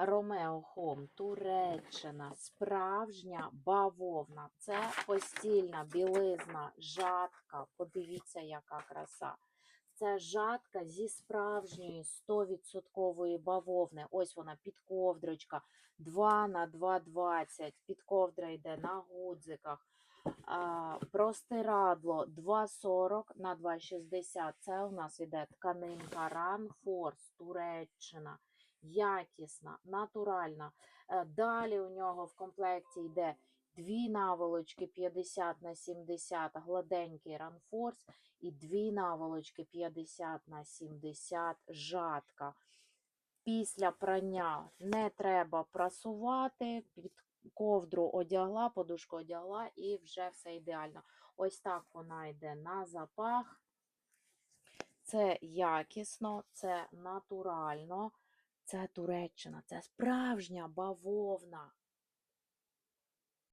Ромео Хом, Туреччина, справжня бавовна. Це постільна білизна, жатка. Подивіться, яка краса. Це жатка зі справжньої 100% бавовни. Ось вона підковдрочка 2 на 2,20. Підковдра йде на гудзиках. А, простирадло 2,40 на 2,60. Це у нас іде тканинка Force, Туреччина. Якісна, натуральна. Е, Далі у нього в комплекті йде дві наволочки 50 на 70, гладенький ранфорс, і дві наволочки 50 на 70 жатка. Після прання не треба прасувати, під ковдру одягла, подушку одягла і вже все ідеально. Ось так вона йде на запах. Це якісно, це натурально, це Туреччина, це справжня бавовна.